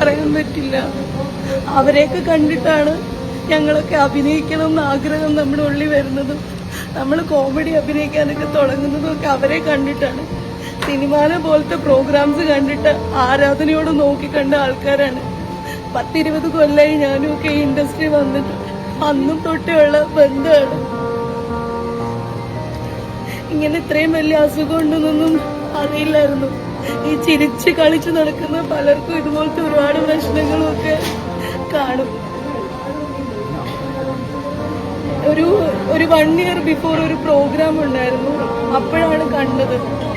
പറയാൻ പറ്റില്ല. അവരെയൊക്കെ കണ്ടിട്ടാണ് ഞങ്ങളൊക്കെ അഭിനയിക്കണം എന്ന് ആഗ്രഹം നമ്മുടെ ഉള്ളിൽ വരുന്നതും നമ്മൾ കോമഡി അഭിനയിക്കാനൊക്കെ തുടങ്ങുന്നതും ഒക്കെ അവരെ കണ്ടിട്ടാണ്. സിനിമാനെ പോലത്തെ പ്രോഗ്രാംസ് കണ്ടിട്ട് ആരാധനയോട് നോക്കിക്കണ്ട ആൾക്കാരാണ്. പത്തിരുപത് കൊല്ലമായി ഞാനും ഒക്കെ ഇൻഡസ്ട്രി വന്നിട്ട് അന്നും തൊട്ടുള്ള ബന്ധമാണ്. ഇങ്ങനെ ഇത്രയും വലിയ അസുഖം ഉണ്ടെന്നൊന്നും അറിയില്ലായിരുന്നു. ഈ ചിരിച്ച് കളിച്ചു നടക്കുന്ന പലർക്കും ഇതുപോലത്തെ ഒരുപാട് പ്രശ്നങ്ങളൊക്കെ കാണും. ഒരു ഒരു വൺ ഇയർ ബിഫോർ ഒരു പ്രോഗ്രാം ഉണ്ടായിരുന്നു. അപ്പോഴാണ് കണ്ടത്.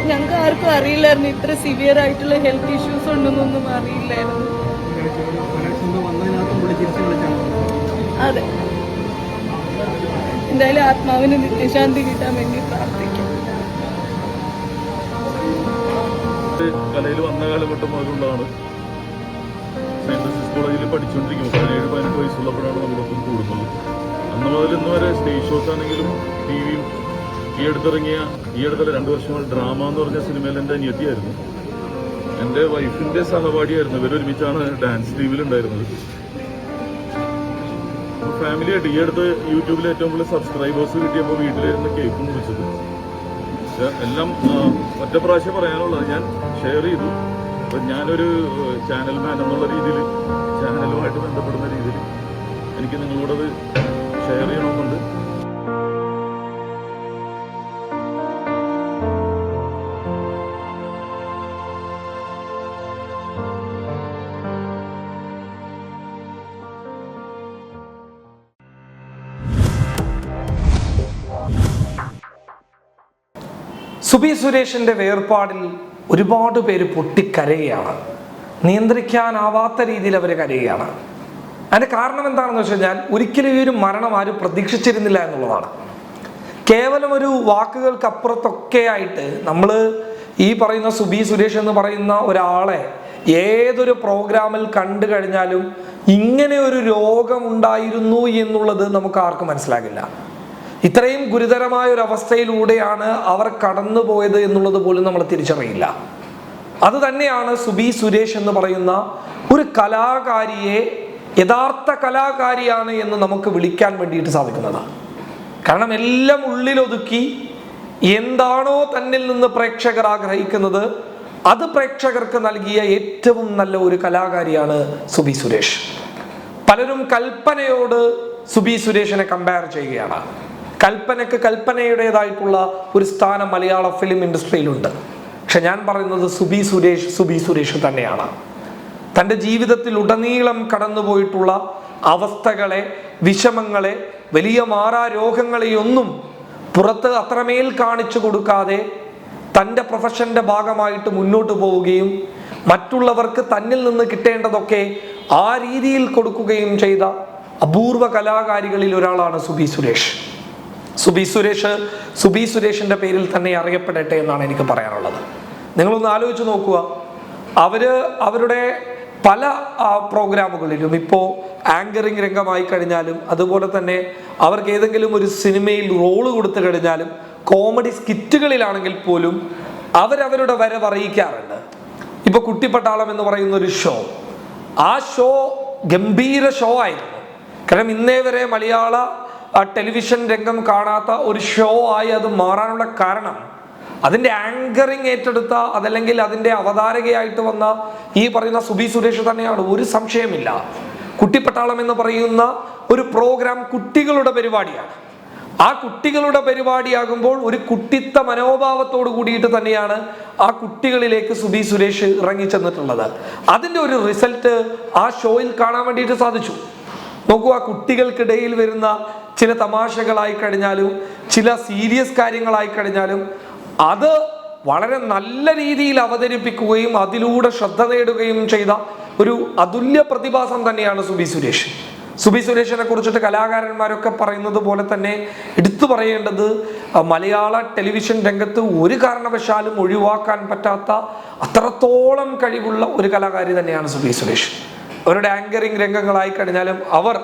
ഞങ്ങൾക്ക് ആർക്കും അറിയില്ലായിരുന്നു ഇത്ര സിവിയർ ആയിട്ടുള്ള ഹെൽത്ത് ഇഷ്യൂസ് ഉണ്ടെന്നൊന്നും അറിയില്ലായിരുന്നു. അതെ. എന്തായാലും ആത്മാവിന് നിത്യശാന്തി കിട്ടാൻ വേണ്ടി പ്രാർത്ഥിക്കാം കലയിൽ വന്ന കാലഘട്ടം മുതലുള്ളതാണ് സെയിന്റ് ജോസഫ് കോളേജിൽ പഠിച്ചുകൊണ്ടിരിക്കുമ്പോൾ പതിനേഴ് പതിനെട്ട് വയസ്സുള്ളപ്പോഴാണ് നമ്മളൊപ്പം കൂടുന്നത്. അന്ന് മുതൽ ഇന്ന് വരെ സ്റ്റേജ് ഷോസ് ആണെങ്കിലും ടി വിയും ഈ അടുത്തിറങ്ങിയ ഈ അടുത്തുള്ള രണ്ട് വർഷങ്ങൾ ഡ്രാമ എന്ന് പറഞ്ഞ സിനിമയിൽ എന്റെ അനിയത്തിയായിരുന്നു. എന്റെ വൈഫിന്റെ സഹപാഠിയായിരുന്നു. ഇവരൊരുമിച്ചാണ് ഡാൻസ് ടീമിലുണ്ടായിരുന്നത് ഫാമിലി ആയിട്ട് ഈ അടുത്ത് യൂട്യൂബിൽ ഏറ്റവും കൂടുതൽ സബ്സ്ക്രൈബേഴ്സ് കിട്ടിയപ്പോൾ വീട്ടിലിരുന്ന് കേക്ക് മുറിച്ചത്. എല്ലാം ഒറ്റ പ്രാവശ്യം പറയാനുള്ളത് ഞാൻ ഷെയർ ചെയ്തു. അപ്പം ഞാനൊരു ചാനൽ മാൻ എന്നുള്ള രീതിയിൽ ചാനലുമായിട്ട് ബന്ധപ്പെടുന്ന രീതിയിൽ എനിക്ക് നിങ്ങളോടത് സുബി സുരേഷിന്റെ വേർപാടിൽ ഒരുപാട് പേര് പൊട്ടിക്കരയുകയാണ്. നിയന്ത്രിക്കാനാവാത്ത രീതിയിൽ അവർ കരയുകയാണ്. അതിന്റെ കാരണം എന്താണെന്ന് വെച്ച് കഴിഞ്ഞാൽ ഒരിക്കലും ഈ ഒരു മരണം ആരും പ്രതീക്ഷിച്ചിരുന്നില്ല എന്നുള്ളതാണ്. കേവലം ഒരു വാക്കുകൾക്കപ്പുറത്തൊക്കെ ആയിട്ട് നമ്മൾ ഈ പറയുന്ന സുബി സുരേഷ് എന്ന് പറയുന്ന ഒരാളെ ഏതൊരു പ്രോഗ്രാമിൽ കണ്ടു കഴിഞ്ഞാലും ഇങ്ങനെ ഒരു രോഗമുണ്ടായിരുന്നു എന്നുള്ളത് നമുക്ക് ആർക്കും മനസ്സിലാകില്ല. ഇത്രയും ഗുരുതരമായ ഒരു അവസ്ഥയിലൂടെയാണ് അവർ കടന്നുപോയത് എന്നുള്ളത് പോലും നമ്മൾ തിരിച്ചറിയില്ല. അത് തന്നെയാണ് സുബി സുരേഷ് എന്ന് പറയുന്ന ഒരു കലാകാരിയെ യഥാർത്ഥ കലാകാരിയാണ് എന്ന് നമുക്ക് വിളിക്കാൻ വേണ്ടിയിട്ട് സാധിക്കുന്നത്. കാരണം എല്ലാം ഉള്ളിലൊതുക്കി എന്താണോ തന്നിൽ നിന്ന് പ്രേക്ഷകർ ആഗ്രഹിക്കുന്നത് അത് പ്രേക്ഷകർക്ക് നൽകിയ ഏറ്റവും നല്ല ഒരു കലാകാരിയാണ് സുബി സുരേഷ്. പലരും കൽപ്പനയോട് സുബി സുരേഷിനെ കമ്പയർ ചെയ്യുകയാണ്. കൽപ്പനയ്ക്ക് കൽപ്പനയുടേതായിട്ടുള്ള ഒരു സ്ഥാനം മലയാള ഫിലിം ഇൻഡസ്ട്രിയിലുണ്ട് പക്ഷെ ഞാൻ പറയുന്നത് സുബി സുരേഷ് സുബി സുരേഷ് തന്നെയാണ്. തന്റെ ജീവിതത്തിൽ ഉടനീളം കടന്നുപോയിട്ടുള്ള അവസ്ഥകളെ വിഷമങ്ങളെ വലിയ മാറാരോഗങ്ങളെയൊന്നും പുറത്ത് അത്രമേൽ കാണിച്ചു കൊടുക്കാതെ തന്റെ പ്രൊഫഷന്റെ ഭാഗമായിട്ട് മുന്നോട്ട് പോവുകയും മറ്റുള്ളവർക്ക് തന്നിൽ നിന്ന് കിട്ടേണ്ടതൊക്കെ ആ രീതിയിൽ കൊടുക്കുകയും ചെയ്ത അപൂർവ കലാകാരികളിൽ ഒരാളാണ് സുബി സുരേഷ്. സുബി സുരേഷ് സുബി സുരേഷിന്റെ പേരിൽ തന്നെ അറിയപ്പെടട്ടെ എന്നാണ് എനിക്ക് പറയാനുള്ളത്. നിങ്ങളൊന്ന് ആലോചിച്ച് നോക്കുക. അവർ അവരുടെ പല പ്രോഗ്രാമുകളിലും ഇപ്പോൾ ആങ്കറിംഗ് രംഗമായി കഴിഞ്ഞാലും അതുപോലെ തന്നെ അവർക്ക് ഏതെങ്കിലും ഒരു സിനിമയിൽ റോൾ കൊടുത്തു കഴിഞ്ഞാലും കോമഡി സ്കിറ്റുകളിലാണെങ്കിൽ പോലും അവരവരുടെ വരവ് അറിയിക്കാറുണ്ട്. ഇപ്പൊ കുട്ടിപ്പട്ടാളം എന്ന് പറയുന്ന ഒരു ഷോ. ആ ഷോ ഗംഭീര ഷോ ആയിരുന്നു. കാരണം ഇന്നേ വരെ മലയാള ടെലിവിഷൻ രംഗം കാണാത്ത ഒരു ഷോ ആയി അത് മാറാനുള്ള കാരണം അതിന്റെ ആങ്കറിങ് ഏറ്റെടുത്ത അതല്ലെങ്കിൽ അതിന്റെ അവതാരകയായിട്ട് വന്ന ഈ പറയുന്ന സുബി സുരേഷ് തന്നെയാണ്. ഒരു സംശയമില്ല. കുട്ടിപ്പട്ടാളം എന്ന് പറയുന്ന ഒരു പ്രോഗ്രാം കുട്ടികളുടെ പരിപാടിയാണ്. ആ കുട്ടികളുടെ പരിപാടിയാകുമ്പോൾ ഒരു കുട്ടിത്ത മനോഭാവത്തോട് കൂടിയിട്ട് തന്നെയാണ് ആ കുട്ടികളിലേക്ക് സുബി സുരേഷ് ഇറങ്ങിച്ചെന്നിട്ടുള്ളത് അതിന്റെ ഒരു റിസൾട്ട് ആ ഷോയിൽ കാണാൻ വേണ്ടിയിട്ട് സാധിച്ചു. നോക്കൂ ആ കുട്ടികൾക്കിടയിൽ വരുന്ന ചില തമാശകളായി കഴിഞ്ഞാലും ചില സീരിയസ് കാര്യങ്ങളായി കഴിഞ്ഞാലും അത് വളരെ നല്ല രീതിയിൽ അവതരിപ്പിക്കുകയും അതിലൂടെ ശ്രദ്ധ നേടുകയും ചെയ്ത ഒരു അതുല്യ പ്രതിഭാസം തന്നെയാണ് സുബി സുരേഷ്. സുബി സുരേഷിനെ കുറിച്ചിട്ട് കലാകാരന്മാരൊക്കെ പറയുന്നത് പോലെ തന്നെ എടുത്തു പറയേണ്ടത് മലയാള ടെലിവിഷൻ രംഗത്ത് ഒരു കാരണവശാലും ഒഴിവാക്കാൻ പറ്റാത്ത അത്രത്തോളം കഴിവുള്ള ഒരു കലാകാരി തന്നെയാണ് സുബി സുരേഷ്. അവരുടെ ആങ്കറിംഗ് രംഗങ്ങളായി കഴിഞ്ഞാലും അവർ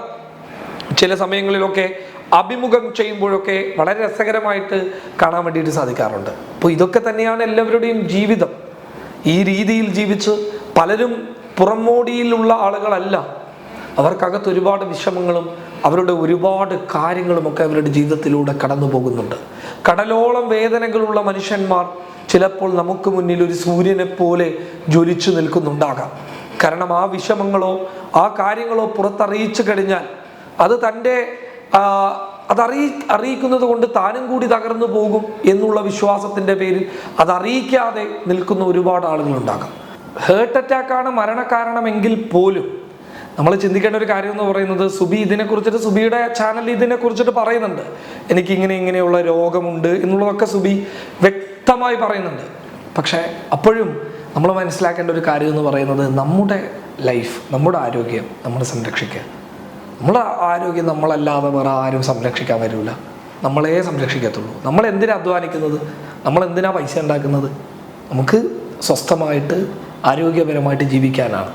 ചില സമയങ്ങളിലൊക്കെ അഭിമുഖം ചെയ്യുമ്പോഴൊക്കെ വളരെ രസകരമായിട്ട് കാണാൻ വേണ്ടിയിട്ട് സാധിക്കാറുണ്ട്. അപ്പോൾ ഇതൊക്കെ തന്നെയാണ് എല്ലാവരുടെയും ജീവിതം. ഈ രീതിയിൽ ജീവിച്ച് പലരും പുറമോടിയിലുള്ള ആളുകളല്ല. അവർക്കകത്ത് ഒരുപാട് വിഷമങ്ങളും അവരുടെ ഒരുപാട് കാര്യങ്ങളും ഒക്കെ അവരുടെ ജീവിതത്തിലൂടെ കടന്നു പോകുന്നുണ്ട്. കടലോളം വേദനകളുള്ള മനുഷ്യന്മാർ ചിലപ്പോൾ നമുക്ക് മുന്നിൽ ഒരു സൂര്യനെ പോലെ ജ്വലിച്ചു നിൽക്കുന്നുണ്ടാകാം. കാരണം ആ വിഷമങ്ങളോ ആ കാര്യങ്ങളോ പുറത്തറിയിച്ചു കഴിഞ്ഞാൽ അത് തന്റെ അതറിയി അറിയിക്കുന്നത് കൊണ്ട് താനും കൂടി തകർന്നു പോകും എന്നുള്ള വിശ്വാസത്തിന്റെ പേരിൽ അതറിയിക്കാതെ നിൽക്കുന്ന ഒരുപാട് ആളുകളുണ്ടാകാം. ഹേർട്ട് അറ്റാക്കാണ് മരണകാരണമെങ്കിൽ പോലും. നമ്മൾ ചിന്തിക്കേണ്ട ഒരു കാര്യം എന്ന് പറയുന്നത് സുബി ഇതിനെക്കുറിച്ചിട്ട് സുബിയുടെ ചാനൽ ഇതിനെ കുറിച്ചിട്ട് പറയുന്നുണ്ട്. എനിക്ക് ഇങ്ങനെ ഇങ്ങനെയുള്ള രോഗമുണ്ട് എന്നുള്ളതൊക്കെ സുബി വ്യക്തമായി പറയുന്നുണ്ട്. പക്ഷേ അപ്പോഴും നമ്മൾ മനസ്സിലാക്കേണ്ട ഒരു കാര്യം എന്ന് പറയുന്നത് നമ്മുടെ ലൈഫ് നമ്മുടെ ആരോഗ്യം നമ്മൾ സംരക്ഷിക്കുക. നമ്മുടെ ആരോഗ്യം നമ്മളല്ലാതെ വേറെ ആരും സംരക്ഷിക്കാൻ വരില്ല. നമ്മളെ സംരക്ഷിക്കത്തുള്ളൂ. നമ്മൾ എന്തിനാ അധ്വാനിക്കുന്നത്? നമ്മൾ എന്തിനാ പൈസ ഉണ്ടാക്കുന്നത്? നമുക്ക് സ്വസ്ഥമായിട്ട് ആരോഗ്യപരമായിട്ട് ജീവിക്കാനാണ്.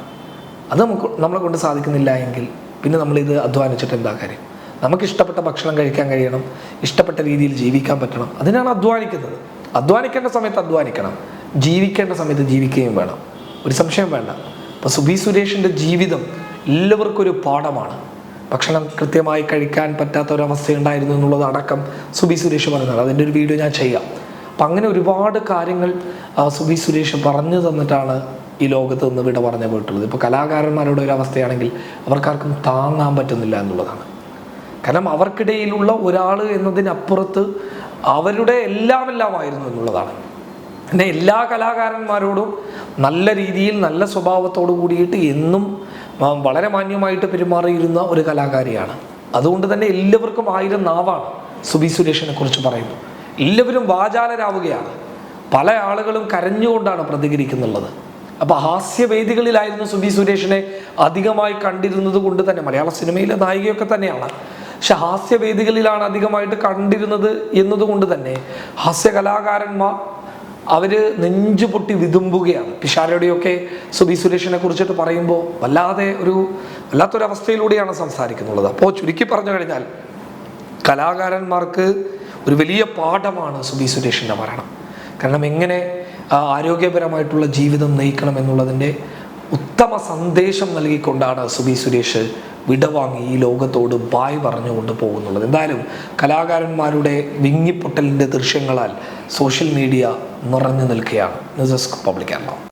അത് നമുക്ക് നമ്മളെ കൊണ്ട് സാധിക്കുന്നില്ല എങ്കിൽ പിന്നെ നമ്മളിത് അധ്വാനിച്ചിട്ട് എന്താ കാര്യം? നമുക്ക് ഇഷ്ടപ്പെട്ട ഭക്ഷണം കഴിക്കാൻ കഴിയണം. ഇഷ്ടപ്പെട്ട രീതിയിൽ ജീവിക്കാൻ പറ്റണം. അതിനാണ് അധ്വാനിക്കുന്നത്. അധ്വാനിക്കേണ്ട സമയത്ത് അധ്വാനിക്കണം. ജീവിക്കേണ്ട സമയത്ത് ജീവിക്കുകയും വേണം. ഒരു സംശയം വേണ്ട. അപ്പോൾ സുബി സുരേഷിന്റെ ജീവിതം എല്ലാവർക്കും ഒരു പാഠമാണ്. ഭക്ഷണം കൃത്യമായി കഴിക്കാൻ പറ്റാത്ത ഒരവസ്ഥ ഉണ്ടായിരുന്നു എന്നുള്ളത് അടക്കം സുബി സുരേഷ് പറയുന്നത് അതിന്റെ ഒരു വീഡിയോ ഞാൻ ചെയ്യാം. അപ്പം അങ്ങനെ ഒരുപാട് കാര്യങ്ങൾ സുബി സുരേഷ് പറഞ്ഞു തന്നിട്ടാണ് ഈ ലോകത്ത് നിന്ന് വിട പറഞ്ഞു പോയിട്ടുള്ളത്. ഇപ്പോൾ കലാകാരന്മാരുടെ ഒരു അവസ്ഥയാണെങ്കിൽ അവർക്കാർക്കും താങ്ങാൻ പറ്റുന്നില്ല എന്നുള്ളതാണ്. കാരണം അവർക്കിടയിലുള്ള ഒരാൾ എന്നതിനപ്പുറത്ത് അവരുടെ എല്ലാം എല്ലാമായിരുന്നു എന്നുള്ളതാണ്. പിന്നെ എല്ലാ കലാകാരന്മാരോടും നല്ല രീതിയിൽ നല്ല സ്വഭാവത്തോടു കൂടിയിട്ട് എന്നും വളരെ മാന്യമായിട്ട് പെരുമാറിയിരുന്ന ഒരു കലാകാരിയാണ്. അതുകൊണ്ട് തന്നെ എല്ലാവർക്കും ആയിരം നാവാണ് സുബി സുരേഷിനെ കുറിച്ച് പറയുമ്പോൾ എല്ലാവരും വാചാലരാവുകയാണ്. പല ആളുകളും കരഞ്ഞുകൊണ്ടാണ് പ്രതികരിക്കുന്നുള്ളത്. അപ്പൊ ഹാസ്യവേദികളിലായിരുന്നു സുബി സുരേഷിനെ അധികമായി കണ്ടിരുന്നത് കൊണ്ട് തന്നെ മലയാള സിനിമയിലെ നായികയൊക്കെ തന്നെയാണ്. പക്ഷെ ഹാസ്യവേദികളിലാണ് അധികമായിട്ട് കണ്ടിരുന്നത് എന്നതുകൊണ്ട് തന്നെ ഹാസ്യ കലാകാരന്മാർ അവർ നെഞ്ചു പൊട്ടി വിതുമ്പുകയാണ്. പിഷാരയുടെയൊക്കെ സുബി സുരേഷിനെ കുറിച്ചിട്ട് പറയുമ്പോൾ വല്ലാതെ ഒരു വല്ലാത്തൊരവസ്ഥയിലൂടെയാണ് സംസാരിക്കുന്നുള്ളത് അപ്പോൾ ചുരുക്കി പറഞ്ഞു കഴിഞ്ഞാൽ കലാകാരന്മാർക്ക് ഒരു വലിയ പാഠമാണ് സുബി സുരേഷിന്റെ മരണം. കാരണം എങ്ങനെ ആരോഗ്യപരമായിട്ടുള്ള ജീവിതം നയിക്കണം എന്നുള്ളതിന്റെ ഉത്തമ സന്ദേശം നൽകിക്കൊണ്ടാണ് സുബി സുരേഷ് വിടവാങ്ങി ഈ ലോകത്തോട് ബായ് പറഞ്ഞുകൊണ്ട് പോകുന്നുള്ളത്. എന്തായാലും കലാകാരന്മാരുടെ വിങ്ങിപ്പൊട്ടലിന്റെ ദൃശ്യങ്ങളാൽ സോഷ്യൽ മീഡിയ നിറഞ്ഞു നിൽക്കുകയാണ്. നിസസ്ക് പബ്ലിക് ആൻഡ്